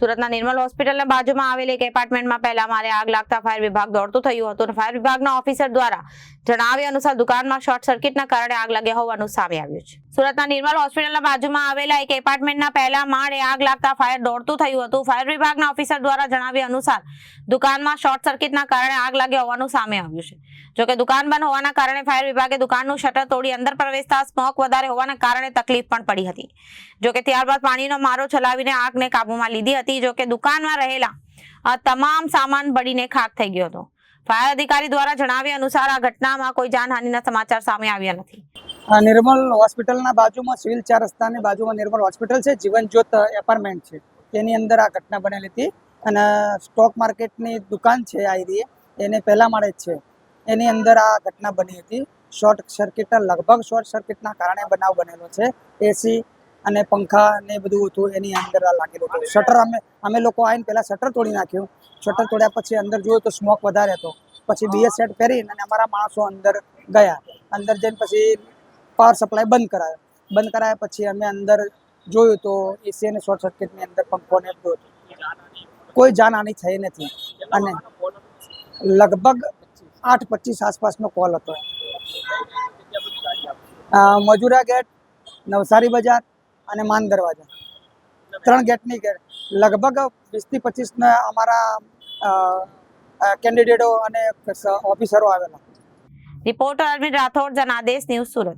સુરતના નિર્મલ હોસ્પિટલના બાજુમાં આવેલી એક એપાર્ટમેન્ટમાં પહેલા મારે આગ લાગતા ફાયર વિભાગ દોડતું થયું હતું ફાયર વિભાગના ઓફિસર દ્વારા જણાવ્યા અનુસાર દુકાનમાં શોર્ટ સર્કિટના કારણે આગ લાગ્યા હોવાનું સામે આવ્યું છે. સુરતના નિર્મલ હોસ્પિટલના બાજુમાં આવેલા એક એપાર્ટમેન્ટના પહેલા માળે આગ લાગતા ફાયર દોડતું થયું હતું. ફાયર વિભાગના ઓફિસર દ્વારા જણાવ્યા અનુસાર દુકાનમાં શોર્ટ સર્કિટના કારણે આગ લાગ્યા હોવાનું સામે આવ્યું છે. જોકે દુકાન બંધ હોવાના કારણે ફાયર વિભાગે દુકાનનું શટર તોડી અંદર પ્રવેશતા સ્મોક વધારે હોવાના કારણે તકલીફ પણ પડી હતી. જોકે ત્યારબાદ પાણીનો મારો ચલાવીને આગને કાબૂમાં લીધી હતી. જોકે દુકાનમાં રહેલા તમામ સામાન બળીને ખાક થઈ ગયો હતો. ફાયર અધિકારી દ્વારા જણાવ્યા અનુસાર આ ઘટનામાં કોઈ જાનહાનિના સમાચાર સામે આવ્યા નથી. નિર્મલ હોસ્પિટલના બાજુમાં સિવિલ ચાર રસ્તાની બાજુમાં નિર્મલ હોસ્પિટલ છે જીવન જ્યોત એપાર્ટમેન્ટ છે. તેની અંદર આ ઘટના બનેલી હતી અને સ્ટોક માર્કેટની દુકાન છે આ એરિયે, એને પહેલા માળે જ છે. એની અંદર આ ઘટના બની હતી. શોર્ટ સર્કિટ લગભગ શોર્ટ સર્કિટના કારણે બનાવ બનેલો છે. એસી અને પંખા ને બધું હતું, એની અંદર લાગેલું હતું. શટર અમે અમે લોકો આવીને પહેલાં શટર તોડી નાખ્યું. શટર તોડ્યા પછી અંદર જોયું તો સ્મોક વધારે હતો. પછી બીએસ સેટ પહેરીને અને અમારા માણસો અંદર ગયા. અંદર જઈને પછી પાવર સપ્લાય બંધ કરાયો. બંધ કરાયા પછી અમે અંદર જોયું તો એસી અને શોર્ટ સર્કિટની અંદર પંખો ને બધું હતું. કોઈ જાનહાની થઈ નથી. અને લગભગ આઠ પચીસ આસપાસનો કોલ હતો. મજુરા ગેટ, નવસારી બજાર અને માન દરવાજા. ત્રણ ગેટની ગેટ લગભગ વીસથી પચીસના અમારા કેન્ડિડેટો અને ઓફિસરો આવેલા. Reporter Arvind Rathod, Janadesh, news Surat.